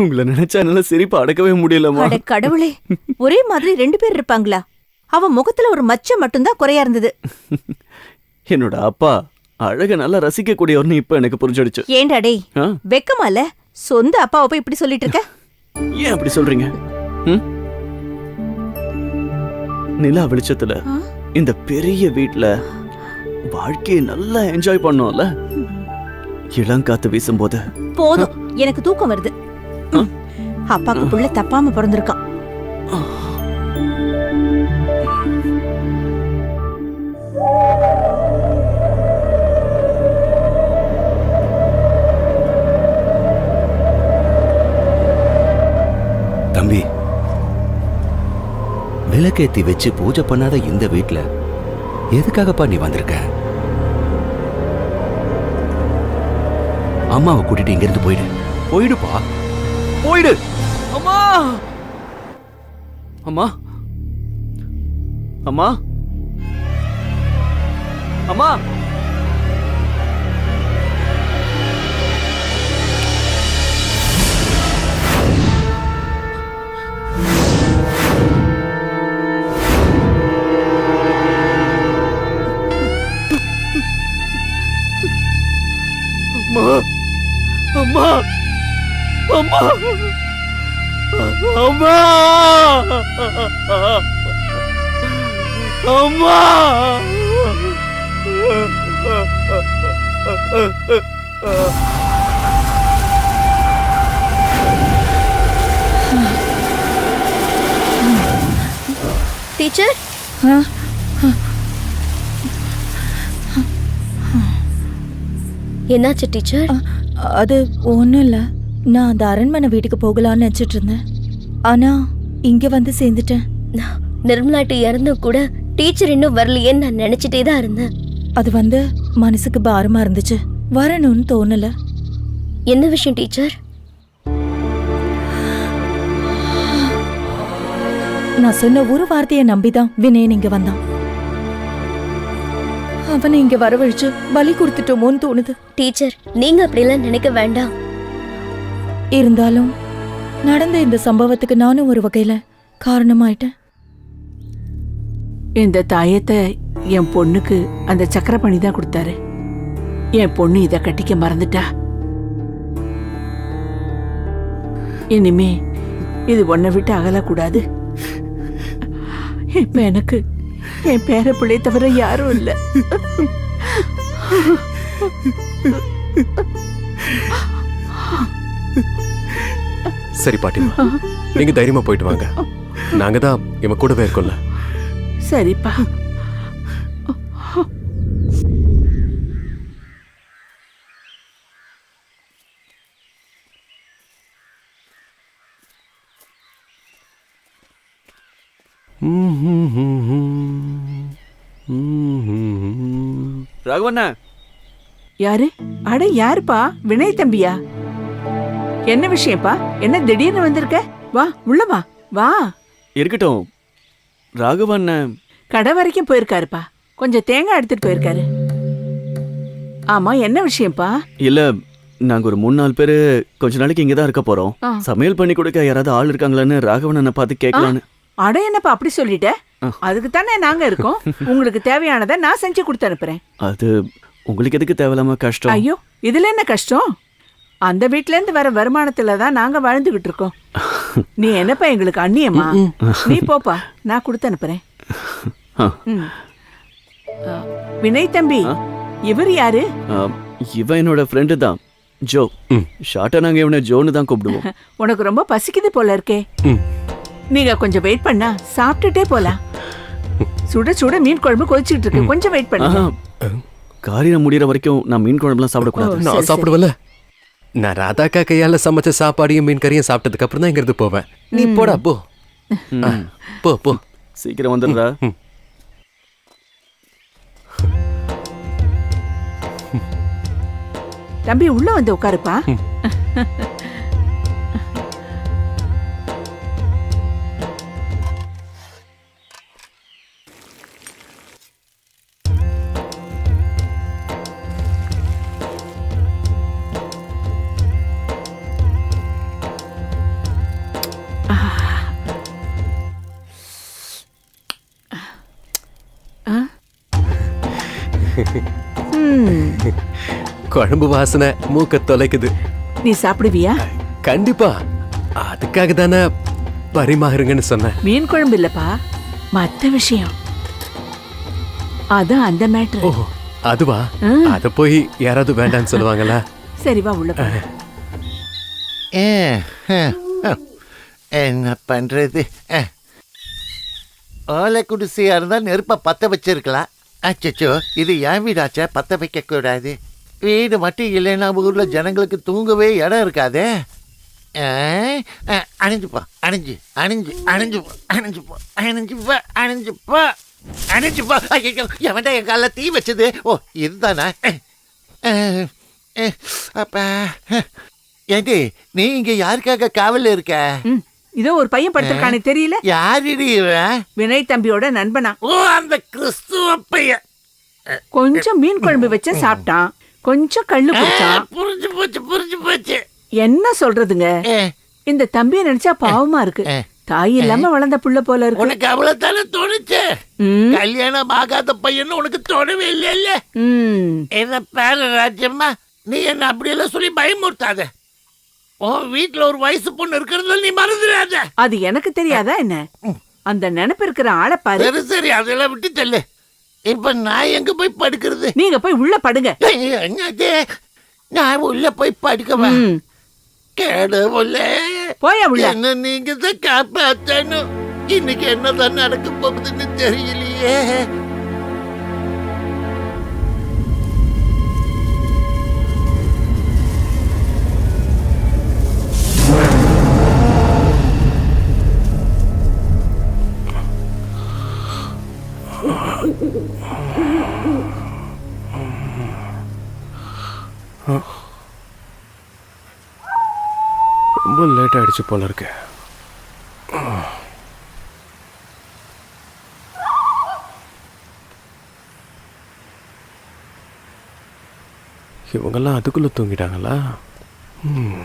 உங்களை நினைச்சா என்னால சிரிப்பு அடக்கவே முடியலம்மா. அட கடவுளே ஒரே மாதிரி ரெண்டு பேர் இருப்பாங்களா? அவ முகத்துல ஒரு மச்சம் மட்டும்தான் குறையா இருந்தது. என்னோட அப்பா அழக நல்லா ரசிக்க கூடியவர்னு இப்ப எனக்கு புரிஞ்சிடுச்சு. ஏண்டா டேய்? வெக்கமால சொந்த அப்பாவை போய் இப்படி சொல்லிட்டு இருக்க? ஏன் அப்படி சொல்றீங்க? நிலா வெளிச்சத்துல? இந்த பெரிய வீட்ல வாழ்க்கையை நல்லா என்ஜாய் பண்ணோம்ல. இளங்காத்து வீசும்போது. போதும். எனக்கு தூக்கம் வருது. அப்பாக்கு புள்ள தப்பாம பிறந்திருக்கான். தம்பி விளக்கேத்தி வச்சு பூஜை பண்ணாத இந்த வீட்ல எதுக்காகப்பா நீ வந்திருக்க? அம்மாவை கூட்டிட்டு இங்கிருந்து போயிடு. போயிடுப்பா. போயிடு. அம்மா. அம்மா. அம்மா. அம்மா. அம்மா அம்மா! அம்மா! டீச்சர்? என்னாச்சு டீச்சர்? அது ஒன்றும் இல்லை நான் அந்த அரண்மனை வீட்டுக்கு போகலான்னு நினச்சிட்டு இருந்தேன். ஆனால் இங்கே வந்து சேர்ந்துட்டேன். நிர்மலாட்டி இறந்தும் கூட டீச்சர் இன்னும் வரலையேன்னு நான் நினைச்சிட்டே தான் இருந்தேன். அது வந்து மனசுக்கு பாரமாக இருந்துச்சு. வரணும்னு தோணலை. என்ன விஷயம் டீச்சர்? நான் சொன்ன ஒரு வார்த்தையை நம்பிதான் வினயன் இங்க வந்தான். அவனை இங்க வரவழைச்சு பலி கொடுத்துட்டோமோன்னு தோணுது. டீச்சர் நீங்க அப்படிலாம் நினைக்க வேண்டாம். இருந்தாலும் நடந்த இந்த சம்பவத்துக்கு நானும் ஒரு வகையில காரணமாயிட்டேன். இந்த தாயத்தை என் பொண்ணுக்கு அந்த சக்கரப்பணி தான் கொடுத்தாரு. என் பொண்ணு இதை கட்டிக்க மறந்துட்டா. இனிமே இது உன்னை விட்டு அகலக்கூடாது. இப்ப எனக்கு என் பேர பிள்ளை தவிர யாரும் இல்லை. சரி பாட்டிமா நீங்க தைரியமா போயிட்டு வாங்க. நாங்க தான் இவன் கூடவே இருக்கோம்ல. சரிப்பா. ராகவண்ணா. யாரு? அட யாருப்பா? வினய் தம்பியா? என்ன விஷயம்ப்பா? என்ன திடீர்னு வந்திருக்க? வா உள்ள வா. வா. இருக்கட்டும். ராகவண்ணன் கடை வரைக்கும் போயிருக்காருப்பா. கொஞ்சம் தேங்காய் எடுத்துட்டு போயிருக்காரு. ஆமா என்ன விஷயம்ப்பா? இல்ல நாங்க ஒரு மூணு நாலு பேரு கொஞ்ச நாளைக்கு இங்க தான் இருக்க போறோம். சமையல் பண்ணி கொடுக்க யாராவது ஆள் இருக்காங்களான்னு ராகவண்ணனை பார்த்து கேட்கலான்னு அட என்னப்பா அப்படி சொல்லிட்ட. அதுக்கு தானே நாங்க இருக்கோம். உங்களுக்கு தேவையானதை நான் செஞ்சு கொடுத்து அனுப்புறேன். அது உங்களுக்கு எதுக்கு தேவையில்லாம கஷ்டம்? ஐயோ இதுல என்ன கஷ்டம்? அந்த வீட்ல இருந்து வர வருமானத்துல தான் நாங்க வாழ்ந்துகிட்டு இருக்கோம். நீ என்னப்பா எங்களுக்கு அண்ணியம்மா நீ போப்பா நான் கொடுத்து அனுப்புறேன். வினய் தம்பி? இவர் யாரு? ஆ, இவன் என்னோட ஃப்ரெண்டு தான். ஜோ. ஷார்ட்டா நாங்க இவனை ஜோன்னு தான் கூப்பிடுவோம். உனக்கு ரொம்ப பசிக்குது போல இருக்கே. ம். நீங்க கொஞ்சம் வெயிட் பண்ணா சாப்பிட்டுட்டே போலாம். சுட சுட மீன் குழம்பு கொதிச்சிட்டு இருக்கு. கொஞ்சம் வெயிட் பண்ணுங்க. காரியம் முடியற வரைக்கும் நான் மீன் குழம்புலாம் சாப்பிடக்கூடாது. நான் சரி. நான் ராதாக்கா கையால சமைச்ச சாப்பாடையும் மீன் கறியும் சாப்பிட்டதுக்கு அப்புறம் தான் இங்கிருந்து போவேன். நீ போடா போ. ஆ, போ போ. சீக்கிரம் வந்துடுறா. தம்பி உள்ள வந்து உட்காருப்பா. குழம்பு வாசனை மூக்க தொலைக்குது. நீ சாப்பிடுவியா? கண்டிப்பா. அதுக்காக தானே பரிமாறுங்கன்னு சொன்னேன். மீன் குழம்பு இல்லப்பா. மத்த விஷயம். அதான் அந்த மேட்ரு. ஓ அதுவா. அத போய் யாராவது வேண்டாம்னு சொல்லுவாங்களா? சரி வா உள்ள. என்ன பண்றது. ஓலை குடிசையா இருந்தா நெருப்ப பத்த வச்சிருக்கலாம். அச்சச்சோ இது என் வீடாச்சே பத்த வைக்க கூடாது வீடு மட்டும் இல்லைன்னா ஊர்ல ஜனங்களுக்கு தூங்கவே இடம் இருக்காதே. அஹ், அணிஞ்சு அணிஞ்சு அணிஞ்சு அணிஞ்சு போ அணிஞ்சு போ அணிஞ்சு போ அணிஞ்சு போ அணிஞ்சு போ. ஐயோ எவன்டா என் காலில் தீ வச்சது? ஓ இதுதானா? அப்பா. ஏண்டி நீ இங்க யாருக்காக காவல் இருக்க? இதோ ஒரு பையன் படுத்திருக்கானே தெரியல? இவன்? வினய் தம்பியோட நண்பனா? ஓ அந்த கிறிஸ்துவ பையன். கொஞ்சம் மீன் குழம்பு வச்சு சாப்பிட்டான். கொஞ்சம் கள்ளு குடிச்சான் புரிஞ்சு போச்சு புரிஞ்சு போச்சு. என்ன சொல்றதுங்க? இந்த தம்பிய நினைச்சா பாவமா இருக்கு. தாய் இல்லாம வளர்ந்த புள்ள போல இருக்கு. உனக்கு அவ்வளவு தானே தோணுச்சு. கல்யாணம் ஆகாத பையன் உனக்கு தோணவே இல்லைல்ல. ம். என்ன பேரு ராஜ்யம்மா? நீ என்ன அப்படியெல்லாம் சொல்லி பயமுறுத்தாத. உன் வீட்டுல ஒரு வயசு பொண்ணு இருக்கிறதுல நீ மறந்துடாத. அது எனக்கு தெரியாதா என்ன? அந்த நினைப்பு இருக்கிற ஆளை பாரு. சரி அதெல்லாம் விட்டு தள்ளு இப்ப நான் எங்க போய் படுக்கிறது? நீங்க போய் உள்ள படுங்க. என்னது? நான் உள்ள போய் படுக்கவா? கடவுளே. போயா உள்ள. என்ன நீங்க தான் காப்பாத்தணும்? இன்னைக்கு என்னதான் நடக்க போகுதுன்னு தெரியலையே. ரொம்ப லேட் ஆயிடுச்சு போல இருக்கு இவங்கெல்லாம் அதுக்குள்ள தூங்கிட்டாங்களா ம்.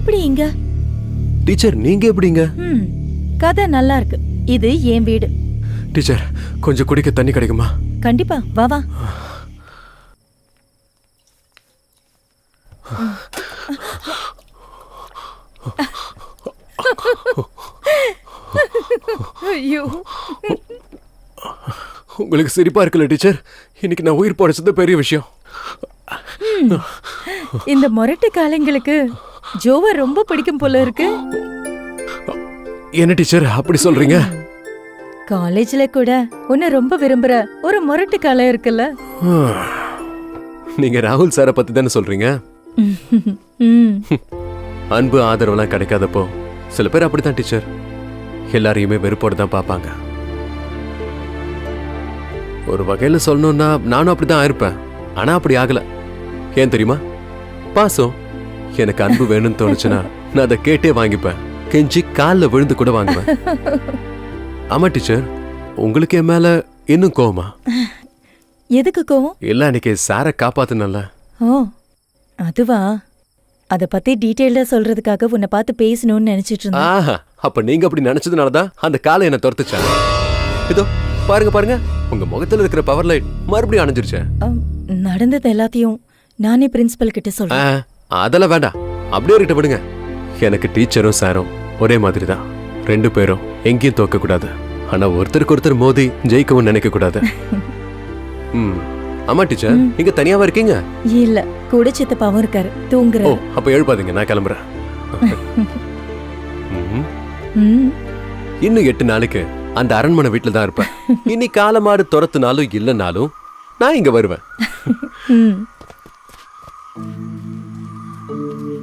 எப்படி இங்க? டீச்சர் நீங்க எப்படிங்க ம் கதை நல்லா இருக்கு. இது என் வீடு. டீச்சர் கொஞ்சம் குடிக்க தண்ணி கிடைக்குமா? கண்டிப்பா வா வா. ஐயோ. உங்களுக்கு சிரிப்பா இருக்குல்ல டீச்சர் இன்னைக்கு நான் உயிர் போடைச்சது பெரிய விஷயம். இந்த முரட்டு காலங்களுக்கு ஜோவை ரொம்ப பிடிக்கும் போல இருக்கு. என்ன டீச்சர் அப்படி சொல்றீங்க? காலேஜ்ல கூட உன்னை ரொம்ப விரும்புற ஒரு முரட்டு காலம் இருக்குல்ல. நீங்க ராகுல் சாரை பத்தி தானே சொல்றீங்க? அன்பு ஆதரவுலாம் கிடைக்காதப்போ சில பேர் அப்படித்தான் டீச்சர். எல்லாரையுமே வெறுப்போட தான் பார்ப்பாங்க. ஒரு வகையில சொல்லணும்னா நானும் அப்படிதான் இருப்பேன் ஆனா அப்படி ஆகல. ஏன் தெரியுமா? பாசம். எனக்கு அன்பு வேணும்னு தோணுச்சுன்னா நான் அதை கேட்டே வாங்கிப்பேன். கெஞ்சி காலில் விழுந்து கூட வாங்குவேன். ஆமா டீச்சர். உங்களுக்கு என் மேல இன்னும் கோவமா? எதுக்கு கோவம்? இல்ல அன்னைக்கு சாரை காப்பாத்துனல ஓ அதுவா? அத பத்தி டீட்டெயில்டா சொல்றதுக்காக உன்னை பார்த்து பேசணும்னு நினைச்சிட்டு இருந்தேன். ஆஹா அப்ப நீங்க அப்படி நினைச்சதுனால தான் அந்த காலை என்ன துரத்துச்சா இதோ பாருங்க பாருங்க. உங்க முகத்துல இருக்கிற பவர் லைட் மறுபடியும் அணைஞ்சிருச்சே. அம், நடந்தது எல்லாத்தையும் நானே பிரின்சிபல் கிட்ட சொல்றேன். அதெல்லாம் வேண்டாம். அப்படியே இருக்க விடுங்க. எனக்கு டீச்சரும் சாரும் ஒரே மாதிரி தான் ரெண்டு பேரும் எங்கேயும் தோக்க கூடாது ஆனா ஒருத்தருக்கு ஒருத்தர் மோதி ஜெயிக்கவும் நினைக்க கூடாது ம். ஆமா டீச்சர். இங்க தனியாவா இருக்கீங்க? இல்ல. கூட சித்தப்பாவும் இருக்காரு. ஓ தூங்குறாரு அப்ப எழுப்பாதீங்க. நான் கிளம்புறேன். இன்னும் எட்டு நாளைக்கு அந்த அரண்மனை வீட்டுல தான் இருப்பேன். இனி காலமாடு துரத்துனாலும் இல்லைனாலும் நான் இங்க வருவேன். ம்